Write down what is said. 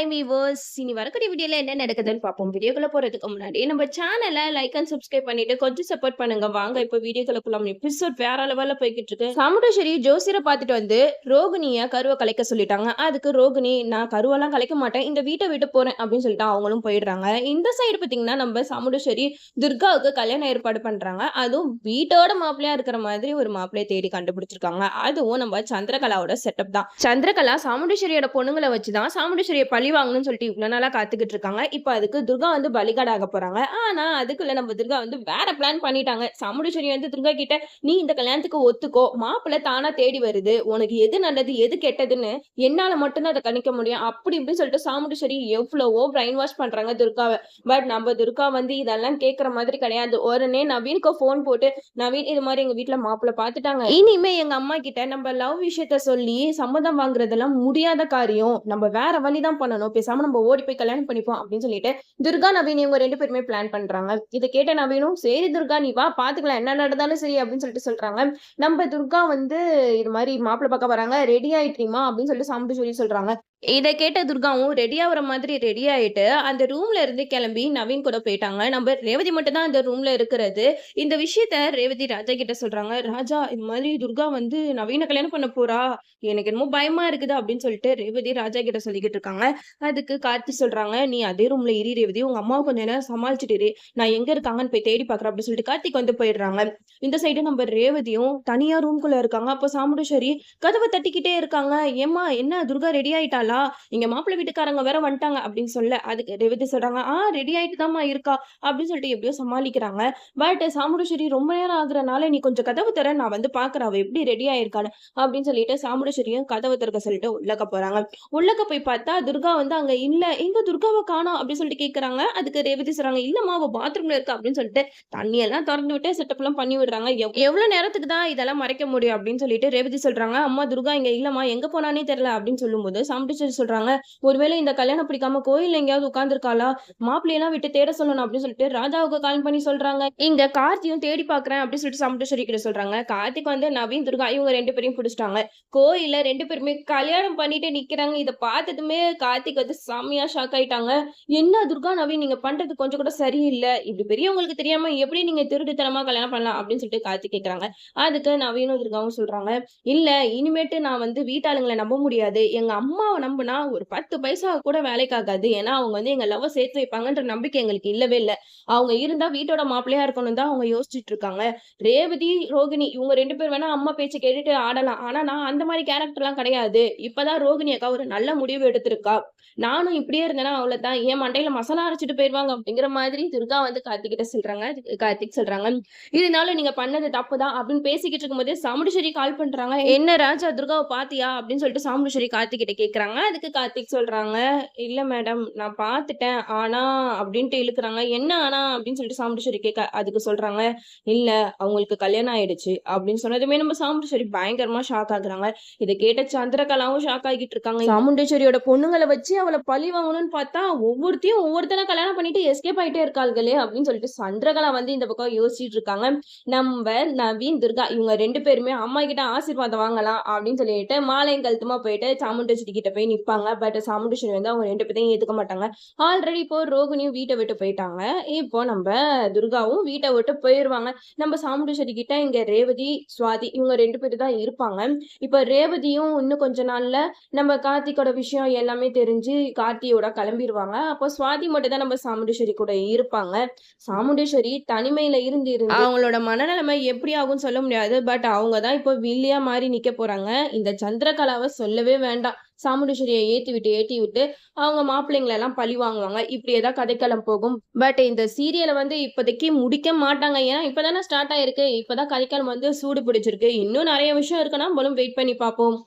Hi மீவர்ஸ் இனி வரக்கூடிய வீடியோல என்ன நடக்குதுன்னு பார்ப்போம். வீடியோக்குள்ள போறதுக்கு முன்னாடி நம்ம சேனலை லைக் அண்ட் சப்ஸ்கிரைப் பண்ணிட்டு கொஞ்சம் சப்போர்ட் பண்ணுங்க. வாங்க இப்போ வீடியோக்குள்ள போலாம். எபிசோட் வேற லெவல்ல போய்கிட்டு இருக்கு சாமுண்டேஸ்வரி ஜோசியரை பார்த்துட்டு வந்து ரோகிணிய கருவை கலைக்க சொல்லிட்டாங்க. அதுக்கு ரோகிணி நான் கருவெல்லாம் கலைக்க மாட்டேன். இந்த வீட்டை விட்டு போறேன். அப்படின்னு சொல்லிட்டு அவங்களும் போயிடுறாங்க. இந்த சைடு பாத்தீங்கன்னா நம்ம சாமுண்டேஸ்வரி துர்காவுக்கு கல்யாணம் ஏற்பாடு பண்றாங்க. அதுவும் வீட்டோட மாப்பிள்ளையா இருக்கிற மாதிரி ஒரு மாப்பிள்ளையை தேடி கண்டுபிடிச்சிருக்காங்க. அதுவும் நம்ம சந்திரகலாவோட செட்டப் தான். சந்திரகலா சாமுண்டேஸ்வரியோட பொண்ணுங்களை வச்சுதான் சாமுண்டேஸ்வரியை பழி வாங்கணும்னு சொல்லிட்டு இவ்வளவு நாளா காத்துக்கிட்டு இருக்காங்க. இப்போ அதுக்கு துர்கா வந்து பலிகாடாக போறாங்க. ஆனா அதுக்குள்ள நம்ம துர்கா வந்து வேற பிளான் பண்ணிட்டாங்க. சாமுண்டேஸ்வரி வந்து துர்கா கிட்ட நீ இந்த கல்யாணத்துக்கு ஒத்துக்கோ. மாப்பிள்ளை தானா தேடி வருது. உனக்கு எது நல்லது எது கெட்டதுன்னு என்னால மட்டும்தான் அதை கணிக்க முடியும். அப்படி இப்படின்னு சொல்லிட்டு சாமுண்டேஸ்வரி எவ்வளவோ பிரைன் வாஷ் பண்றாங்க துர்காவை. பட் நம்ம துர்கா வந்து இதெல்லாம் கேட்கற மாதிரி கிடையாது. உடனே நவீனுக்கு ஃபோன் போட்டு நவீன் இது மாதிரி எங்க வீட்டில் மாப்பிள்ளை பார்த்துட்டாங்க இனிமே எங்க அம்மா கிட்ட நம்ம லவ் விஷயத்த சொல்லி சம்மதம் வாங்குறதெல்லாம் முடியாத காரியம். நம்ம வேற வழி தான் பண்ணணும். பேசாம நம்ம ஓடி போய் கல்யாணம் பண்ணிப்போம் அப்படின்னு சொல்லிட்டு துர்கா நவீன் இவங்க ரெண்டு பேருமே பிளான் பண்றாங்க. இதை கேட்ட நவீனும் சரி துர்கா நீ வா பாத்துக்கலாம். என்ன நடந்தாலும் சரி அப்படின்னு சொல்லிட்டு சொல்றாங்க. நம்ம துர்கா வந்து இது மாதிரி மாப்பிள்ளை பார்க்க வராங்க ரெடி ஆயிட்டீமா? அப்படின்னு சொல்லிட்டு சாப்பிட்டு சொல்லி சொல்றாங்க. இதை கேட்ட துர்காவும் ரெடி ஆகிற மாதிரி ரெடி ஆயிட்டு அந்த ரூம்ல இருந்து கிளம்பி நவீன் கூட போயிட்டாங்க. நம்ம ரேவதி மட்டும் தான் அந்த ரூம்ல இருக்கிறது. இந்த விஷயத்த ரேவதி ராஜா கிட்ட சொல்றாங்க. ராஜா இது மாதிரி துர்கா வந்து நவீன கல்யாணம் பண்ண போறா. எனக்கு என்னமோ பயமா இருக்குது அப்படின்னு சொல்லிட்டு ரேவதி ராஜா கிட்ட சொல்லிக்கிட்டு இருக்காங்க. அதுக்கு கார்த்தி சொல்றாங்க நீ அதே ரூம்ல இரு ரேவதி. உங்க அம்மாவை கொஞ்ச நேரம் சமாளிச்சுட்டு நான் எங்க இருக்காங்கன்னு போய் தேடி பாக்குறேன் அப்படின்னு சொல்லிட்டு கார்த்திக் வந்து போயிடுறாங்க. இந்த சைடு நம்ம ரேவதியும் தனியா ரூம்குள்ள இருக்காங்க. அப்போ சாமுண்டேஸ்வரி கதவை தட்டிக்கிட்டே இருக்காங்க. ஏம்மா என்ன? துர்கா ரெடி ஆயிட்டாள? இங்க மாப்பிள்ளை வீட்டுக்காரங்க வேற வந்துட்டாங்க அப்படின்னு சொல்ல அதுக்கு ரேவதி சொல்றாங்க ஆ ரெடி ஆயிட்டு தாம்மா இருக்கா அப்படின்னு சொல்லிட்டு எப்படியோ சமாளிக்கிறாங்க. பட் சாமுடேஸ்வரி ரொம்ப நேரம் ஆகுறனால நீ கொஞ்சம் கதவு தர நான் வந்து பாக்குறேன் அவ எப்படி ரெடி ஆயிருக்கான்னு அப்படின்னு சொல்லிட்டு சாமுடேஸ்வரியும் கதவு திறக்க சொல்லிட்டு உள்ளக்க போறாங்க. உள்ளக்க போய் பார்த்தா துர்கா வந்து அங்க இல்ல எங்க துர்காவை காணோம் அப்படின்னு சொல்லிட்டு கேக்குறாங்க. அதுக்கு ரேவதி சொல்றாங்க இல்லம்மா அவ பாத்ரூம்ல இருக்கா அப்படின்னு சொல்லிட்டு தண்ணியெல்லாம் திறந்து விட்டு செட்டப் எல்லாம் பண்ணி விடுறாங்க. எவ்- எவ்வளவு நேரத்துக்கு தான் இதெல்லாம் மறைக்க முடியும் அப்படின்னு சொல்லிட்டு ரேவதி சொல்றாங்க அம்மா துர்கா இங்க இல்லம்மா எங்க போனானே தெரியல அப்படின்னு சொல்லும்போது சாமுண்டேஸ்வரி சொல்றாங்க ஒருவேளை இந்த கல்யாணம் பிடிக்காம கோயில் எங்கேயாவது உட்காந்துருக்காளா மாப்பிள்ளையெல்லாம் விட்டு தேட சொல்லணும் அப்படின்னு சொல்லிட்டு ராஜாவுக்கு கால் பண்ணி சொல்றாங்க. இங்க கார்த்தியும் தேடி பாக்குறேன் அப்படின்னு சொல்லிட்டு சாமுண்டேஸ்வரி கிட்ட சொல்றாங்க. கார்த்திக் வந்து நவீன் துர்கா இவங்க ரெண்டு பேரையும் பிடிச்சிட்டாங்க. கோயில்ல ரெண்டு பேருமே கல்யாணம் பண்ணிட்டு நிக்கிறாங்க. இதை பார்த்ததுமே கார்த்திக் வந்து செம்மையா ஷாக் ஆயிட்டாங்க. என்ன துர்கா நவீன் நீங்க பண்றது கொஞ்சம் கூட சரியில்லை. இப்படி பெரியவங்களுக்கு தெரியாம எப்படி நீங்க திருட்டுத்தனமா கல்யாணம் பண்ணலாம் அப்படின்னு சொல்லிட்டு கார்த்திக் கேக்குறாங்க. அதுக்கு நவீனும் துர்காவும் சொல்றாங்க இல்ல இனிமேட்டு நான் வந்து வீட்டாளுங்களை நம்ப முடியாது. எங்க அம்மாவை நம்பினா ஒரு பத்து பைசா கூட வேலைக்கு ஆகாது. ஏன்னா அவங்க வந்து எங்க லவ் சேர்த்து வைப்பாங்கன்ற நம்பிக்கை எங்களுக்கு இல்லவே இல்லை. அவங்க இருந்தா வீட்டோட மாப்பிள்ளையா இருக்கணும் தான் அவங்க யோசிச்சுட்டு இருக்காங்க. ரேவதி ரோகிணி இவங்க ரெண்டு பேர் வேணா அம்மா பேச்சு கேட்டுட்டு ஆடலாம். ஆனா நான் அந்த மாதிரி கேரக்டர்லாம் கிடையாது. இப்பதான் ரோகிணி அக்கா ஒரு நல்ல முடிவு எடுத்திருக்கா. நானும் இப்படியே இருந்தேன்னா அவ்வளவுதான். என் மண்டையில மசாலா அரைச்சிட்டு போயிருவாங்க அப்படிங்கிற மாதிரி துர்கா வந்து கார்த்திகிட்ட சொல்றாங்க. கார்த்திக் சொல்றாங்க. இதனால நீங்க பண்ணது தப்பு தான் அப்படின்னு பேசிக்கிட்டு இருக்கும்போது சாமுண்டீஸ்வரி கால் பண்றாங்க. என்ன ராஜா துர்காவை பாத்தியா? அப்படின்னு சொல்லிட்டு சாமுண்டீஸ்வரி கார்த்திகிட்ட கேக்குறாங்க. கேக்குறாங்க அதுக்கு கார்த்திக் சொல்றாங்க இல்ல மேடம் நான் பார்த்துட்டேன் ஆனா அப்படின்ட்டு இழுக்கிறாங்க. என்ன ஆனா? அப்படின்னு சொல்லிட்டு சாமுண்டீஸ்வரி கேட்க அதுக்கு சொல்றாங்க இல்ல அவங்களுக்கு கல்யாணம் ஆயிடுச்சு. அப்படின்னு சொன்னதுமே நம்ம சாமுண்டீஸ்வரி பயங்கரமா ஷாக் ஆகுறாங்க. இதை கேட்ட சந்திரகலாவும் ஷாக் ஆகிட்டு இருக்காங்க. சாமுண்டேஸ்வரியோட பொண்ணுங்களை வச்சு அவளை பழி வாங்கணும்னு பார்த்தா ஒவ்வொருத்தையும் ஒவ்வொருத்தனை கல்யாணம் பண்ணிட்டு எஸ்கேப் ஆயிட்டே இருக்காள்களே அப்படின்னு சொல்லிட்டு சந்திரகலா வந்து இந்த பக்கம் யோசிச்சுட்டு இருக்காங்க. நம்ம நவீன் துர்கா இவங்க ரெண்டு பேருமே அம்மா கிட்ட ஆசீர்வாதம் வாங்கலாம் அப்படின்னு சொல்லிட்டு மாலையும் கழுத்துமா போயிட்டு சாமுண்டேஸ்வரி கிட்ட போய் நிற்பாங்க பட் சாமுண்டேஸ்வரி வந்து அவங்க ரெண்டு பேர்த்தையும் ஏற்றுக்க மாட்டாங்க. ஆல்ரெடி இப்போ ரோகிணியும் வீட்டை விட்டு போயிட்டாங்க. இப்போ நம்ம துர்காவும் வீட்டை விட்டு போயிருவாங்க. நம்ம சாமுண்டேஸ்வரி கிட்ட இங்க ரேவதி சுவாதி இவங்க ரெண்டு பேர் தான் இருப்பாங்க. இப்போ ரேவதியும் இன்னும் கொஞ்ச நாள்ல நம்ம கார்த்திகோட விஷயம் எல்லாமே தெரிஞ்சு கார்த்தியோட கிளம்பிடுவாங்க அப்போ சுவாதி மட்டும் தான் நம்ம சாமுண்டேஸ்வரி கூட இருப்பாங்க. சாமுண்டேஸ்வரி தனிமையில இருந்து இருந்து அவங்களோட மனநிலைமை எப்படி ஆகும்னு சொல்ல முடியாது. பட் அவங்க தான் இப்போ வில்லியா மாறி நிக்க போறாங்க. இந்த சந்திரகலாவை சொல்லவே வேண்டாம். சாமுண்டேஸ்வரியை ஏற்றி விட்டு ஏற்றி விட்டு அவங்க மாப்பிள்ளைங்களை எல்லாம் பழி வாங்குவாங்க. இப்படியே தான் கதைக்களம் போகும். பட் இந்த சீரியலை வந்து இப்போதைக்கு முடிக்க மாட்டாங்க. ஏன்னா இப்பதானே ஸ்டார்ட் ஆயிருக்கு. இப்பதான் கதைக்களம் வந்து சூடு பிடிச்சிருக்கு இன்னும் நிறைய விஷயம் இருக்குன்னா போலும் வெயிட் பண்ணி பார்ப்போம்.